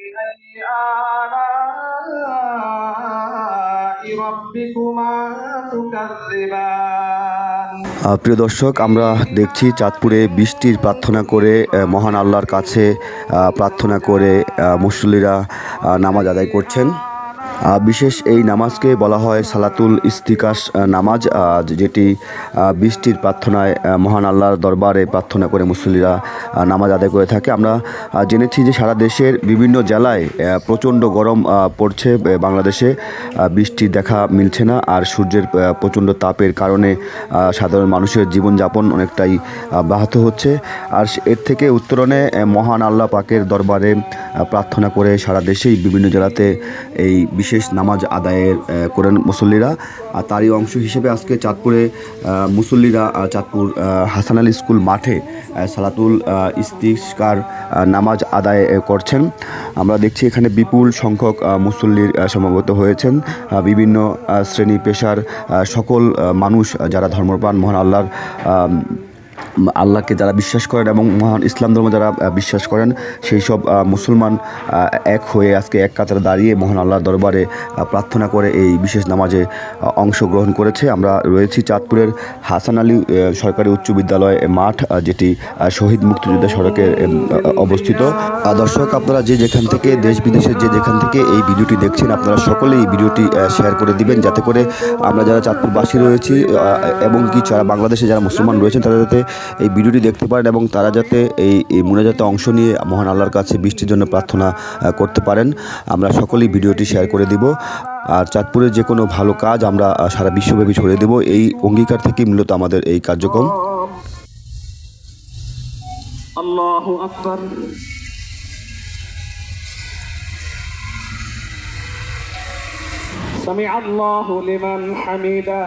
فبأي آلاء ربكما تكذبان আহ, প্রিয় দর্শক আমরা দেখছি চাঁদপুরে বৃষ্টির প্রার্থনা করে আহ, মহান আল্লাহর কাছে আহ, প্রার্থনা করে আহ, মুসল্লিরা আহ, নামাজ আদায় করছেন আহ, বিশেষ এই নামাজকে বলা হয় সালাতুল ইস্তিকাস নামাজ যেটি বৃষ্টির প্রার্থনায় মহান আল্লাহর দরবারে প্রার্থনা করে মুসল্লিরা নামাজ আদায় করে থাকে। আমরা জেনেছি যে সারা দেশের বিভিন্ন জেলায় প্রচণ্ড গরম পড়ছে বাংলাদেশে আহ, বৃষ্টির দেখা মিলছে না আর সূর্যের প্রচণ্ড তাপের কারণে সাধারণ মানুষের জীবনযাপন অনেকটাই ব্যাহত হচ্ছে। আর এর থেকে উত্তরণে মহান আল্লাহ পাকের দরবারে প্রার্থনা করে সারা দেশেই বিভিন্ন জেলাতে এই বিশেষ নামাজ আদায়ের করেন মুসল্লিরা। আর তারই অংশ হিসেবে আজকে চাঁদপুরে মুসল্লিরা চাঁদপুর হাসান আলী স্কুল মাঠে সালাতুল আহ, ইস্তিস্কার নামাজ আদায় করছেন। আমরা দেখছি এখানে বিপুল সংখ্যক মুসল্লির সমাগত হয়েছেন। বিভিন্ন শ্রেণি পেশার সকল মানুষ যারা ধর্মপ্রাণ মহান আল্লাহর আল্লাহকে যারা বিশ্বাস করেন এবং মহান ইসলাম ধর্ম যারা বিশ্বাস করেন, সেই সব মুসলমান এক হয়ে আজকে এক কাতারে দাঁড়িয়ে মহান আল্লাহর দরবারে প্রার্থনা করে এই বিশেষ নামাজে অংশগ্রহণ করেছে। আমরা রয়েছি চাঁদপুরের হাসান আলী সরকারি উচ্চ বিদ্যালয় মাঠ যেটি শহীদ মুক্তিযোদ্ধা সড়কে অবস্থিত। দর্শক, আপনারা যে যেখান থেকে, দেশ বিদেশের যে যেখান থেকে এই ভিডিওটি দেখছেন, আপনারা সকলেই এই ভিডিওটি শেয়ার করে দিবেন, যাতে করে আমরা যারা চাঁদপুরবাসী রয়েছি এবং কি যারা বাংলাদেশে যারা মুসলমান রয়েছেন, তাদের এই ভিডিওটি দেখতে পারেন এবং তারা যাতে এই এই মোনাজাতে অংশ নিয়ে মহান আল্লাহর কাছে বৃষ্টির জন্য প্রার্থনা আহ, করতে পারেন আমরা সকলেই ভিডিওটি শেয়ার করে দিব আর চাঁদপুরের যে কোনো ভালো কাজ আমরা আহ, সারা বিশ্বব্যাপী ছড়িয়ে দেব এই অঙ্গীকার থেকেই মূলত আমাদের এই কার্যক্রম الله أكبر سمع الله لمن حمده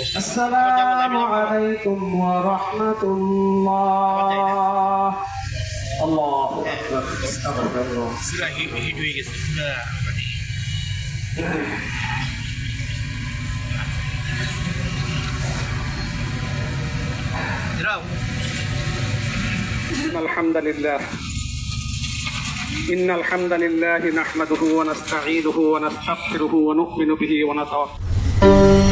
السلام عليكم ورحمة الله. الله أكبر. أستغفر الله إن الحمد لله. إن الحمد لله نحمده ونستعينه ونستغفره ونؤمن به ونتوكل